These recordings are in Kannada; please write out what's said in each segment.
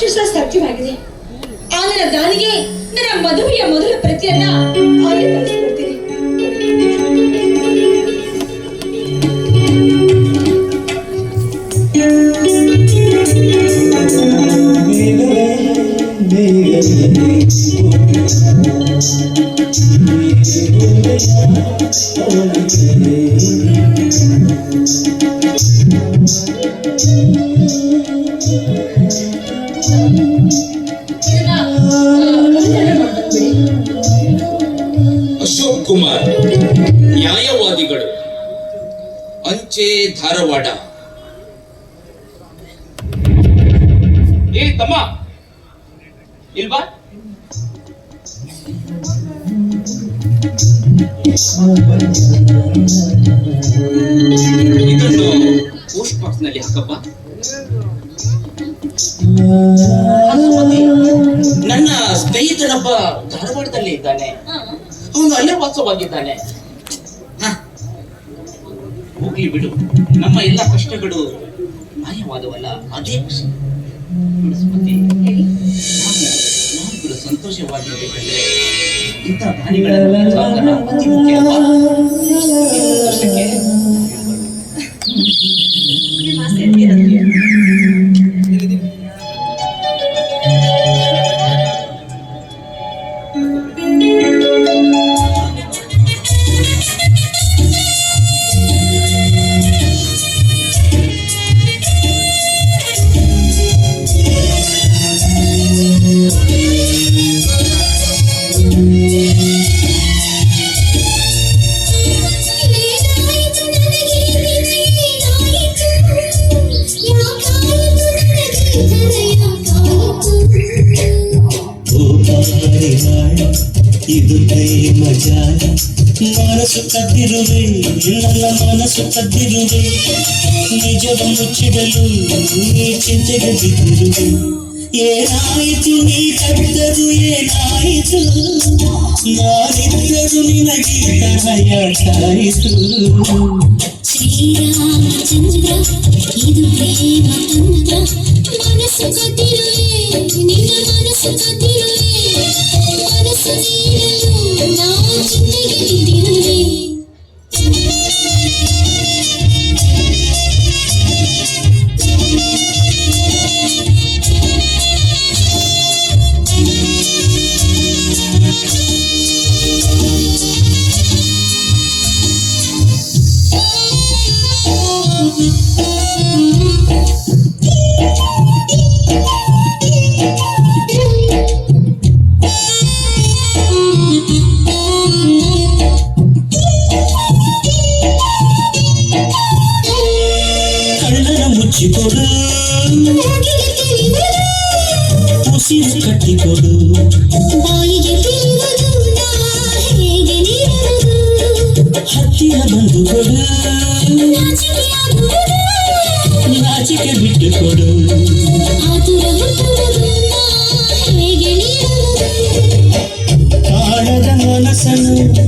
ಅಕ್ಷರಶಃ ಸಾಧ್ಯವಾಗಿದೆ ಆದರೆ ದಾನಿಗೆ ನನ್ನ ಮದುವೆಯ ಮೊದಲ ಪ್ರತಿಯನ್ನ ಹಾಗೆ ಅಶೋಕ್ ಕುಮಾರ್ ನ್ಯಾಯವಾದಿಗಳು, ಅಂಚೆ ಧಾರವಾಡ. ಏ, ತಮ್ಮ! ಇಲ್ವಾ? ಇದನ್ನು ಪೋಸ್ಟ್ ಬಾಕ್ಸ್ನಲ್ಲಿ ಹಾಕಪ್ಪ. ನನ್ನ ಸ್ನೇಹಿತನೊಬ್ಬ ಧಾರವಾಡದಲ್ಲಿ ಇದ್ದಾನೆ. ಅವನು ಅಲ್ಲೇ ವಾಸವಾಗಿದ್ದಾನೆ ಹಾ. ಹೋಗ್ಲಿ ಬಿಡು. ನಮ್ಮ ಎಲ್ಲ ಕಷ್ಟಗಳು ಮಾಯವಾದವಲ್ಲ ಅದೇ ಖುಷಿ ನಾವಿಬ್ಬರು ಸಂತೋಷವಾಗಿರ್ಬೇಕಂದ್ರೆ ಇಂಥ ಪ್ರಾಣಿಗಳ ಸಾಧನ ಅತಿ ಮುಖ್ಯ ಗೋಪಾರಿವಾಳ ಇದು ಪ್ರೇಮ ಜಾಲ ಮನಸ್ಸು ಕದ್ದಿರುವೆ ನನ್ನ ಮನಸ್ಸು ಕದ್ದಿರುವೆ ನಿಜವ ಮುಚ್ಚಿಡಲು ನೀ ಚಿಂತೆಗೆ ಬಿದ್ದಿರುವೆ ಏನಾಯಿತು ನೀ ಕದ್ದದು ಏನಾಯಿತು ನಾನಿದ್ದರು ನಿನಗೆ ತನಯಾಟಾಯಿತು ಶ್ರೀರಾಮಚಂದ್ರ ಇದು ಪ್ರೇಮ ತಂತ್ರ మనసు గతిలోయే నిన్న మనసు గతిలోయే మనసు జీరలు నా జిందగీ ತೆರೆಯುವುದು, ಉಸಿರು ಕಟ್ಟಿಕೊಡು? ಹತ್ತಿರ ಬಂದು ಕೊಡು ನಾಚಿಕೆ ಬಿಟ್ಟು ಕೊಡು? ಕಾಣದ ಮನಸ್ಸನ್ನು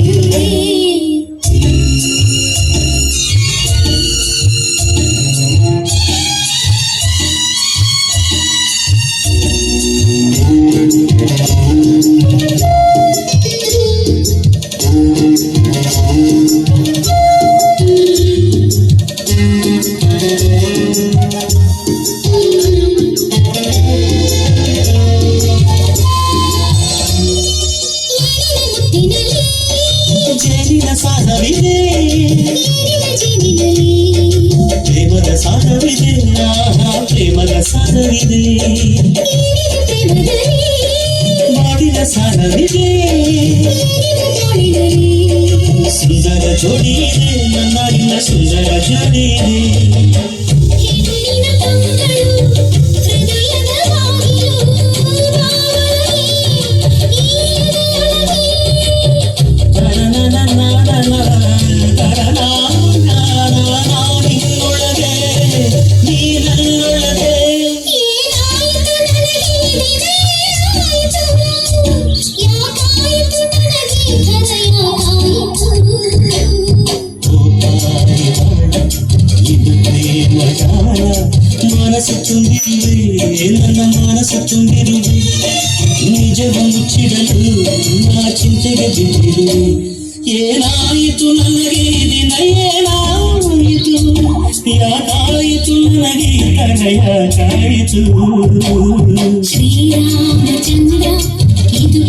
ಸಾಧವಿದೆ ಏನಿನ ಜೇನಿನಲ್ಲಿ ಪ್ರೇಮದ ಸಾಧವಿದೆ ಆಹಾ ಪ್ರೇಮದ ಸಾಧವಿದೆ ಏನಿನ ಪ್ರೇಮದಲ್ಲಿ ಮಾಡಿದ ಸಾಧವಿದೆ ಏನಿನ ಬಾಳಿನಲ್ಲಿ ಸುಂದರ ಜೋಡಿ ಇದೆ ನನ್ನ ಸುಂದರ ಜೋಡಿ ಇದೆ ಮನಸ್ಸು ತುಂಬಿರುವೆ ನನ್ನ ಮನಸ್ಸು ತುಂಬಿರುವೆ ನಿಜವ ಮುಚ್ಚಿಡಲು ನಾ ಚಿಂತೆಗೆ ಬಿದ್ದಿರುವೆ ಏನಾಯಿತು ನನಗೆ ಈ ದಿನ ಏನಾಯಿತು ಯಾಕಾಯಿತು ನನಗೆ ಈ ತಡ ಯಾಕಾಯಿತು ಶ್ರೀರಾಮಚಂದ್ರ ಇದು